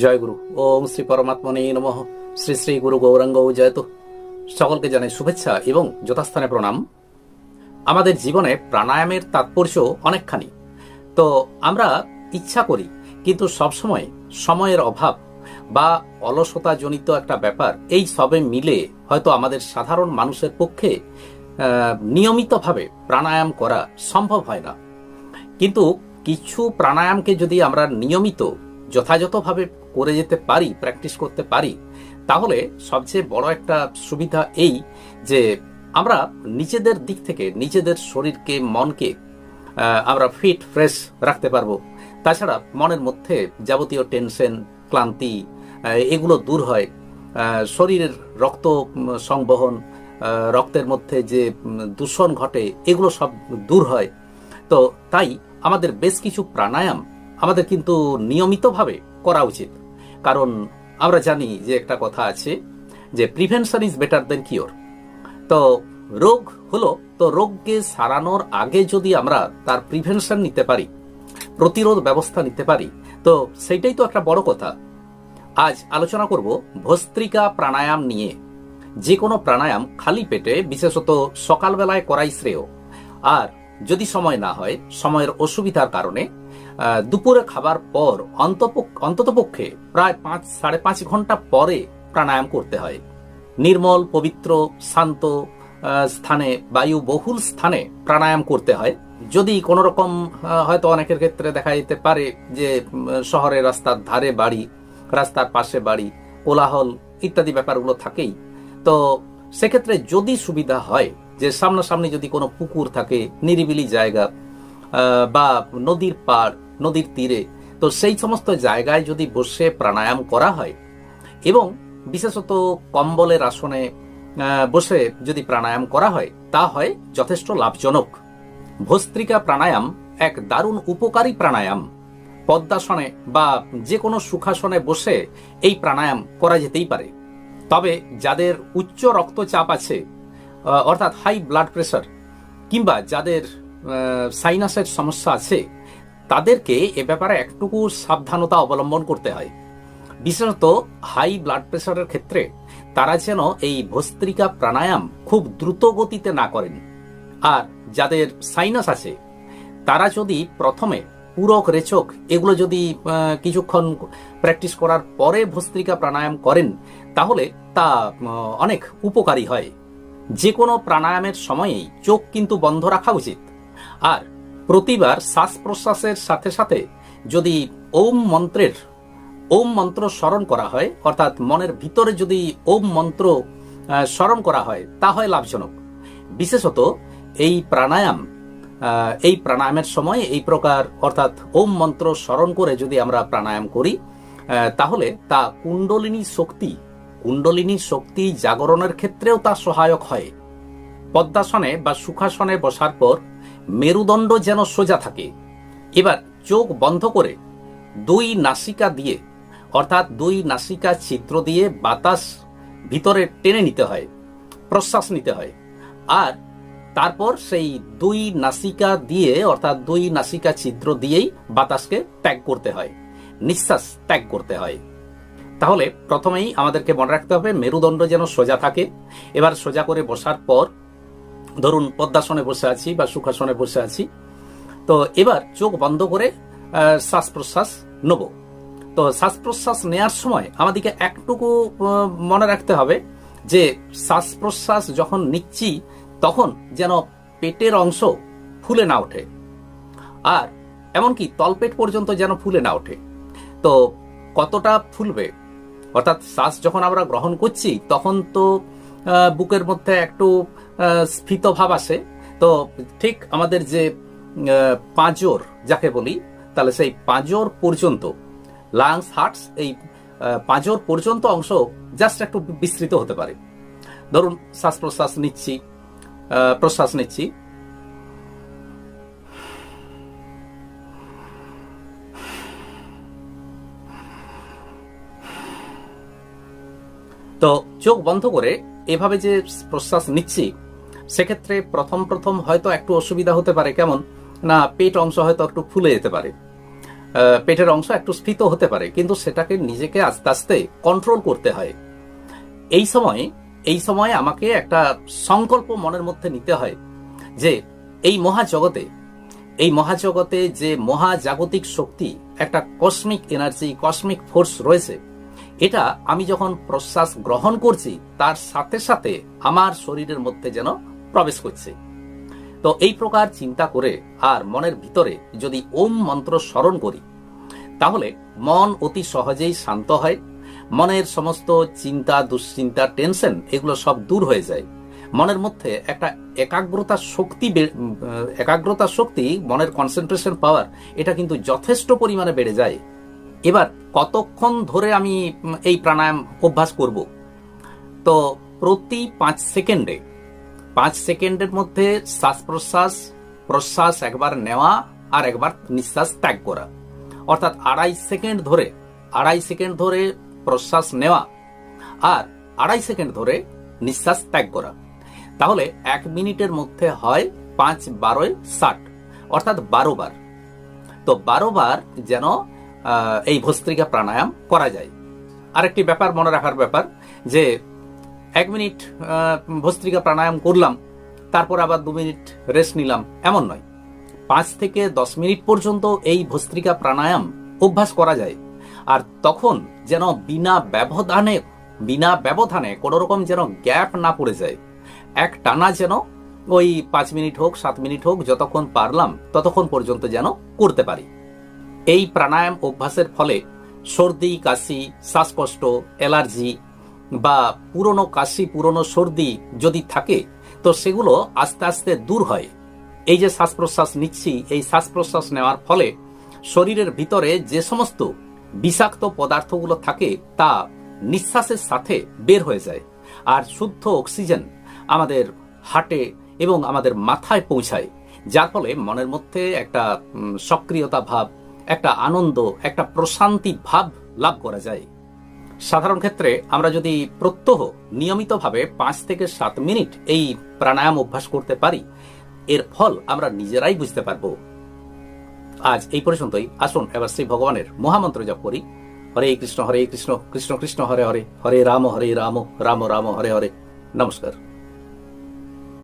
জয় গুরু। ওম শ্রী পরমাত্মনে নমঃ। শ্রী শ্রী গুরু গৌরাঙ্গ জয়তু সকলকে জানাই শুভেচ্ছা এবং যথাস্থানে প্রণাম। আমাদের জীবনে প্রাণায়ামের তাৎপর্য অনেকখানি। তো আমরা ইচ্ছা করি, কিন্তু সবসময় সময়ের অভাব বা অলসতা জনিত একটা ব্যাপার, এই সবে মিলে হয়তো আমাদের সাধারণ মানুষের পক্ষে নিয়মিতভাবে প্রাণায়াম করা সম্ভব হয় না। কিন্তু কিছু প্রাণায়ামকে যদি আমরা নিয়মিত, যথাযথভাবে করে যেতে পারি প্র্যাকটিস করতে পারি, তাহলে সবচেয়ে বড় একটা সুবিধা এই যে আমরা নিজেদের দিক থেকে, নিজেদের শরীরকে, মনকে আমরা ফিট ফ্রেশ রাখতে পারব। তাছাড়া মনের মধ্যে যাবতীয় টেনশন ক্লান্তি এগুলো দূর হয়। শরীরের রক্ত সংবহন রক্তের মধ্যে যে দূষণ ঘটে, এগুলো সব দূর হয়। তো তাই আমাদের বেশ কিছু প্রাণায়াম আমাদের কিন্তু নিয়মিতভাবে করা উচিত। কারণ আমরা জানি যে একটা কথা আছে যে prevention is better than cure তো রোগ হলো, তো রোগকে সারানোর আগে যদি আমরা তার প্রিভেনশন নিতে পারি, প্রতিরোধ ব্যবস্থা নিতে পারি, তো সেইটাই তো একটা বড় কথা। আজ আলোচনা করব ভস্ত্রিকা প্রাণায়াম নিয়ে। যে কোনো প্রাণায়াম খালি পেটে, বিশেষত সকালবেলায় করাই শ্রেয়। আর যদি সময় না হয়, সময়ের অসুবিধার কারণে দুপুরে খাবার পর অন্ততপক্ষে প্রায় পাঁচ সাড়ে পাঁচ ঘণ্টা পরে প্রাণায়াম করতে হয়। নির্মল পবিত্র শান্ত স্থানে বায়ু বহুল স্থানে প্রাণায়াম করতে হয়। যদি কোনো রকম হয়তো অনেকের ক্ষেত্রে দেখা যেতে পারে যে উম, শহরের রাস্তার ধারে বাড়ি রাস্তার পাশে বাড়ি কোলাহল ইত্যাদি ব্যাপারগুলো থাকেই। তো সেক্ষেত্রে যদি সুবিধা হয় যে সামনাসামনি যদি কোনো পুকুর থাকে নিরিবিলি জায়গা বা নদীর পাড় নদীর তীরে। তো সেই সমস্ত জায়গায় যদি বসে প্রাণায়াম করা হয়, এবং বিশেষত কম্বলের আসনে বসে যদি প্রাণায়াম করা হয়, তা হয় যথেষ্ট লাভজনক। ভস্ত্রিকা প্রাণায়াম এক দারুণ উপকারী প্রাণায়াম। পদ্মাসনে বা যে কোনো সুখাসনে বসে এই প্রাণায়াম করা যেতেই পারে। তবে যাদের উচ্চ রক্তচাপ আছে অর্থাৎ হাই ব্লাড প্রেশার কিংবা যাদের সাইনাসের সমস্যা আছে তাদেরকে এ ব্যাপারে একটুকু সাবধানতা অবলম্বন করতে হয়। বিশেষত হাই ব্লাড প্রেশারের ক্ষেত্রে তারা যেন এই ভস্ত্রিকা প্রাণায়াম খুব দ্রুত গতিতে না করেন। আর যাদের সাইনাস আছে, তারা যদি প্রথমে পূরক, রেচক এগুলো যদি কিছুক্ষণ প্র্যাকটিস করার পরে ভস্ত্রিকা প্রাণায়াম করেন, তাহলে তা অনেক উপকারী হয়। যে কোনো প্রাণায়ামের সময়েই চোখ কিন্তু বন্ধ রাখা উচিত। আর প্রতিবার শ্বাস প্রশ্বাসের সাথে সাথে যদি ওম মন্ত্রের, ওম মন্ত্র স্মরণ করা হয়, অর্থাৎ মনের ভিতরে যদি ওম মন্ত্র স্মরণ করা হয়, তা হয় লাভজনক। বিশেষত এই প্রাণায়াম এই প্রাণায়ামের সময় এই প্রকার, অর্থাৎ ওম মন্ত্র স্মরণ করে যদি আমরা প্রাণায়াম করি তাহলে তা কুণ্ডলিনী শক্তি কুণ্ডলিনী শক্তি জাগরণের ক্ষেত্রেও তা সহায়ক হয়। পদ্মাসনে বা সুখাসনে বসার পর মেরুদণ্ড যেন সোজা থাকে। এবার চোখ বন্ধ করে দুই নাসিকা দিয়ে, অর্থাৎ দুই নাসিকা ছিদ্র দিয়ে বাতাস ভিতরে টেনে নিতে হয়, প্রশ্বাস নিতে হয়। আর তারপর সেই দুই নাসিকা দিয়ে, অর্থাৎ দুই নাসিকা ছিদ্র দিয়েই বাতাসকে ত্যাগ করতে হয়, নিঃশ্বাস ত্যাগ করতে হয়। তাহলে প্রথমেই আমাদেরকে মনে রাখতে হবে, মেরুদণ্ড যেন সোজা থাকে। এবার সোজা করে বসার পর ধরুন পদ্মাসনে বসে আছি বা সুখাসনে বসে আছি। তো এবার চোখ বন্ধ করে শ্বাস প্রশ্বাস নেব। তো শ্বাস প্রশ্বাস নেয়ার সময় আমাদেরকে একটুকু মনে রাখতে হবে যে শ্বাস প্রশ্বাস যখন নিচ্ছি, তখন যেন পেটের অংশ ফুলে না ওঠে। আর এমনকি তলপেট পর্যন্ত যেন ফুলে না ওঠে। তো কতটা ফুলবে? অর্থাৎ শ্বাস যখন আমরা গ্রহণ করছি, তখন তো বুকের মধ্যে একটু স্ফীত ভাব আসে। তো ঠিক আমাদের যে পাঁজর যাকে বলি, তাহলে সেই পাঁজর পর্যন্ত লাংস হার্টস এই পাঁজর পর্যন্ত অংশ জাস্ট একটু বিস্তৃত হতে পারে। ধরুন, শ্বাস প্রশ্বাস নিচ্ছি প্রশ্বাস নিচ্ছি। তো চোখ বন্ধ করে এভাবে যে প্রশ্বাস নিচ্ছি, সেক্ষেত্রে প্রথম প্রথম হয়তো একটু অসুবিধা হতে পারে। কেমন? না, পেট অংশ হয়তো একটু ফুলে যেতে পারে। পেটের অংশ একটু স্ফীত হতে পারে, কিন্তু সেটাকে নিজেকে আস্তে আস্তে কন্ট্রোল করতে হয়। এই সময় এই সময় আমাকে একটা সংকল্প মনের মধ্যে নিতে হয় যে, এই মহাজগতে এই মহাজগতে যে মহাজাগতিক শক্তি, একটা কসমিক এনার্জি কসমিক ফোর্স রয়েছে এটা আমি যখন প্রশ্বাস গ্রহণ করছি, তার সাথে সাথে আমার শরীরের মধ্যে যেন প্রবেশ করছে। তো এই প্রকার চিন্তা করে আর মনের ভিতরে যদি ওম মন্ত্র স্মরণ করি, তাহলে মন অতি সহজেই শান্ত হয়, মনের সমস্ত চিন্তা, দুশ্চিন্তা, টেনশন এগুলো সব দূর হয়ে যায়। মনের মধ্যে একটা একাগ্রতা শক্তি একাগ্রতা শক্তি, মনের কনসেন্ট্রেশন পাওয়ার, এটা কিন্তু যথেষ্ট পরিমাণে বেড়ে যায়। এবার কতক্ষণ ধরে আমি এই প্রাণায়াম অভ্যাস করব? তো প্রতি পাঁচ সেকেন্ডে, পাঁচ সেকেন্ডের মধ্যে শ্বাস প্রশ্বাস প্রশ্বাস একবার নেওয়া আর একবার নিঃশ্বাস ত্যাগ করা। অর্থাৎ আড়াই সেকেন্ড ধরে, আড়াই সেকেন্ড ধরে প্রশ্বাস নেওয়া আর আড়াই সেকেন্ড ধরে নিঃশ্বাস ত্যাগ করা। তাহলে এক মিনিটের মধ্যে হয় পাঁচ বারোয় ষাট, অর্থাৎ বারো বার। তো বারো বার যেন এই ভস্ত্রিকা প্রাণায়াম করা যায়। আরেকটি ব্যাপার মনে রাখার ব্যাপার যে, এক মিনিট ভস্ত্রিকা প্রাণায়াম করলাম, তারপর আবার দু মিনিট রেস্ট নিলাম, এমন নয়। পাঁচ থেকে দশ মিনিট পর্যন্ত এই ভস্ত্রিকা প্রাণায়াম অভ্যাস করা যায়। আর তখন যেন বিনা ব্যবধানে বিনা ব্যবধানে কোনো রকম যেন গ্যাপ না পড়ে যায়। এক টানা যেন ওই পাঁচ মিনিট হোক, সাত মিনিট হোক, যতক্ষণ পারলাম, ততক্ষণ পর্যন্ত যেন করতে পারি। এই প্রাণায়াম অভ্যাসের ফলে সর্দি, কাশি, শ্বাসকষ্ট, অ্যালার্জি বা পুরনো কাশি, পুরনো সর্দি যদি থাকে, তো সেগুলো আস্তে আস্তে দূর হয়। এই যে শ্বাস প্রশ্বাস নিচ্ছি, এই শ্বাস প্রশ্বাস নেওয়ার ফলে শরীরের ভিতরে যে সমস্ত বিষাক্ত পদার্থগুলো থাকে, তা নিঃশ্বাসের সাথে বের হয়ে যায় আর শুদ্ধ অক্সিজেন আমাদের হার্টে এবং আমাদের মাথায় পৌঁছায়। যার ফলে মনের মধ্যে একটা সক্রিয়তা ভাব একটা আনন্দ, একটা প্রশান্তি ভাব লাভ করা যায়। সাধারণ ক্ষেত্রে আমরা যদি প্রত্যহ নিয়মিতভাবে পাঁচ থেকে সাত মিনিট এই প্রাণায়াম অভ্যাস করতে পারি, এর ফল আমরা নিজেরাই বুঝতে পারব। আজ এই পর্যন্তই। আসুন, এবার শ্রী ভগবানের মহামন্ত্র জপ করি। হরে কৃষ্ণ হরে কৃষ্ণ কৃষ্ণ কৃষ্ণ, হরে হরে হরে রাম হরে রাম রাম রাম, হরে হরে। নমস্কার।